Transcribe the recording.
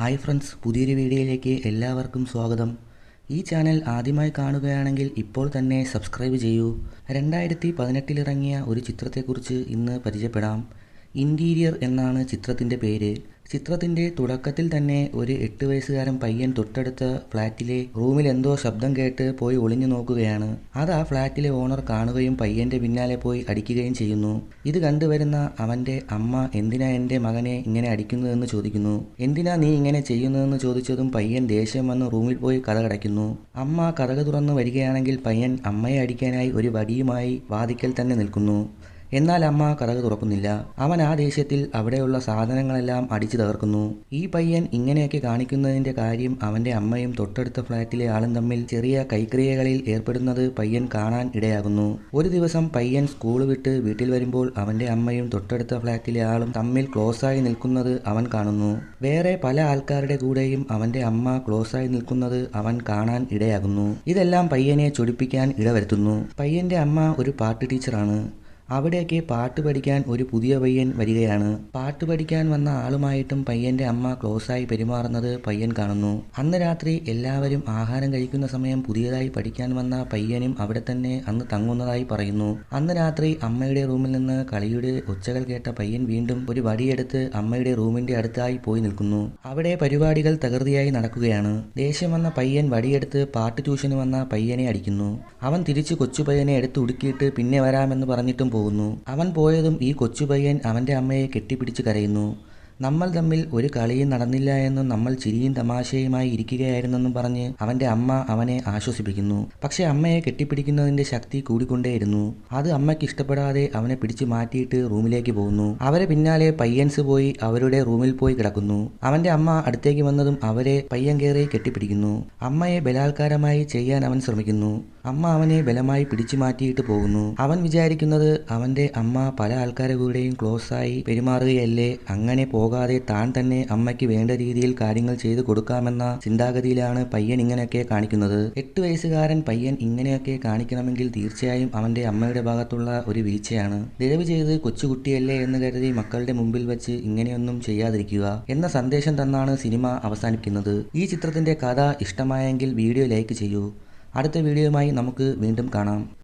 Hi friends പുതിയൊരു വീഡിയോയിലേക്ക് എല്ലാവർക്കും സ്വാഗതം. ഈ ചാനൽ ആദ്യമായി കാണുകയാണെങ്കിൽ ഇപ്പോൾ തന്നെ സബ്സ്ക്രൈബ് ചെയ്യൂ. രണ്ടായിരത്തി പതിനെട്ടിലിറങ്ങിയ ഒരു ചിത്രത്തെക്കുറിച്ച് ഇന്ന് പരിചയപ്പെടാം. ഇന്റീരിയർ എന്നാണ് ചിത്രത്തിന്റെ പേര്. ചിത്രത്തിന്റെ തുടക്കത്തിൽ തന്നെ ഒരു എട്ട് വയസ്സുകാരൻ പയ്യൻ തൊട്ടടുത്ത ഫ്ളാറ്റിലെ റൂമിൽ എന്തോ ശബ്ദം കേട്ട് പോയി ഒളിഞ്ഞു നോക്കുകയാണ്. അത് ആ ഫ്ളാറ്റിലെ ഓണർ കാണുകയും പയ്യന്റെ പിന്നാലെ പോയി അടിക്കുകയും ചെയ്യുന്നു. ഇത് കണ്ടുവരുന്ന അവന്റെ അമ്മ എന്തിനാ എന്റെ മകനെ ഇങ്ങനെ അടിക്കുന്നതെന്ന് ചോദിക്കുന്നു? എന്തിനാ നീ ഇങ്ങനെ ചെയ്യുന്നതെന്ന് ചോദിച്ചതും പയ്യൻ ദേഷ്യം വന്ന് റൂമിൽ പോയി കഥ കടയ്ക്കുന്നു. അമ്മ കഥക തുറന്നു വരികയാണെങ്കിൽ പയ്യൻ അമ്മയെ അടിക്കാനായി ഒരു വടിയുമായി വാതിക്കൽ തന്നെ നിൽക്കുന്നു. എന്നാൽ അമ്മ കഥക് തുറക്കുന്നില്ല. അവൻ ആ ദേഷ്യത്തിൽ അവിടെയുള്ള സാധനങ്ങളെല്ലാം അടിച്ചു തകർക്കുന്നു. ഈ പയ്യൻ ഇങ്ങനെയൊക്കെ കാണിക്കുന്നതിന്റെ കാര്യം അവന്റെ അമ്മയും തൊട്ടടുത്ത ഫ്ളാറ്റിലെ ആളും തമ്മിൽ ചെറിയ കൈക്രിയകളിൽ ഏർപ്പെടുന്നത് പയ്യൻ കാണാൻ ഇടയാകുന്നു. ഒരു ദിവസം പയ്യൻ സ്കൂൾ വിട്ട് വീട്ടിൽ വരുമ്പോൾ അവന്റെ അമ്മയും തൊട്ടടുത്ത ഫ്ളാറ്റിലെ ആളും തമ്മിൽ ക്ലോസായി നിൽക്കുന്നത് അവൻ കാണുന്നു. വേറെ പല ആൾക്കാരുടെ കൂടെയും അവന്റെ അമ്മ ക്ലോസായി നിൽക്കുന്നത് അവൻ കാണാൻ ഇടയാകുന്നു. ഇതെല്ലാം പയ്യനെ ചൊടിപ്പിക്കാൻ ഇടവരുത്തുന്നു. പയ്യന്റെ അമ്മ ഒരു പാട്ട് ടീച്ചറാണ്. അവിടേക്ക് പാട്ട് പഠിക്കാൻ ഒരു പുതിയ പയ്യൻ വരികയാണ്. പാട്ട് പഠിക്കാൻ വന്ന ആളുമായിട്ടും പയ്യന്റെ അമ്മ ക്ലോസായി പെരുമാറുന്നത് പയ്യൻ കാണുന്നു. അന്ന് രാത്രി എല്ലാവരും ആഹാരം കഴിക്കുന്ന സമയം പുതിയതായി പഠിക്കാൻ വന്ന പയ്യനും അവിടെ തന്നെ അന്ന് തങ്ങുന്നതായി പറയുന്നു. അന്ന് രാത്രി അമ്മയുടെ റൂമിൽ നിന്ന് കളിയുടെ ഒച്ചകൾ കേട്ട പയ്യൻ വീണ്ടും ഒരു വടിയെടുത്ത് അമ്മയുടെ റൂമിന്റെ അടുത്തായി പോയി നിൽക്കുന്നു. അവിടെ പരിപാടികൾ തകൃതിയായി നടക്കുകയാണ്. ദേഷ്യം വന്ന പയ്യൻ വടിയെടുത്ത് പാട്ട് ട്യൂഷന് വന്ന പയ്യനെ അടിക്കുന്നു. അവൻ തിരിച്ച് കൊച്ചു പയ്യനെ എടുത്ത് ഉടുക്കിയിട്ട് പിന്നെ വരാമെന്ന് പറഞ്ഞിട്ടും പോകുന്നു. അവൻ പോയതും ഈ കൊച്ചുപയ്യൻ അവന്റെ അമ്മയെ കെട്ടിപ്പിടിച്ച് കരയുന്നു. നമ്മൾ തമ്മിൽ ഒരു കളിയും നടന്നില്ല എന്നും നമ്മൾ ചിരിയും തമാശയുമായി ഇരിക്കുകയായിരുന്നെന്നും പറഞ്ഞ് അവന്റെ അമ്മ അവനെ ആശ്വസിപ്പിക്കുന്നു. പക്ഷെ അമ്മയെ കെട്ടിപ്പിടിക്കുന്നതിന്റെ ശക്തി കൂടിക്കൊണ്ടേയിരുന്നു. അത് അമ്മയ്ക്ക് ഇഷ്ടപ്പെടാതെ അവനെ പിടിച്ചു മാറ്റിയിട്ട് റൂമിലേക്ക് പോകുന്നു. അവരെ പിന്നാലെ പയ്യൻസ് പോയി അവരുടെ റൂമിൽ പോയി കിടക്കുന്നു. അവന്റെ അമ്മ അടുത്തേക്ക് വന്നതും അവരെ പയ്യൻ കയറി കെട്ടിപ്പിടിക്കുന്നു. അമ്മയെ ബലാത്കാരമായി ചെയ്യാൻ അവൻ ശ്രമിക്കുന്നു. അമ്മ അവനെ ബലമായി പിടിച്ചു മാറ്റിയിട്ട് പോകുന്നു. അവൻ വിചാരിക്കുന്നത് അവന്റെ അമ്മ പല ആൾക്കാരെ കൂടെയും ക്ലോസായി പെരുമാറുകയല്ലേ? അങ്ങനെ പോകാതെ താൻ തന്നെ അമ്മയ്ക്ക് വേണ്ട രീതിയിൽ കാര്യങ്ങൾ ചെയ്തു കൊടുക്കാമെന്ന ചിന്താഗതിയിലാണ് പയ്യൻ ഇങ്ങനെയൊക്കെ കാണിക്കുന്നത്. എട്ട് വയസ്സുകാരൻ പയ്യൻ ഇങ്ങനെയൊക്കെ കാണിക്കണമെങ്കിൽ തീർച്ചയായും അവന്റെ അമ്മയുടെ ഭാഗത്തുള്ള ഒരു വീഴ്ചയാണ്. ദയവ് ചെയ്ത് കൊച്ചുകുട്ടിയല്ലേ എന്ന് കരുതി മക്കളുടെ മുമ്പിൽ വെച്ച് ഇങ്ങനെയൊന്നും ചെയ്യാതിരിക്കുക എന്ന സന്ദേശം തന്നാണ് സിനിമ അവസാനിക്കുന്നത്. ഈ ചിത്രത്തിന്റെ കഥ ഇഷ്ടമായെങ്കിൽ വീഡിയോ ലൈക്ക് ചെയ്യൂ. അടുത്ത വീഡിയോയുമായി നമുക്ക് വീണ്ടും കാണാം.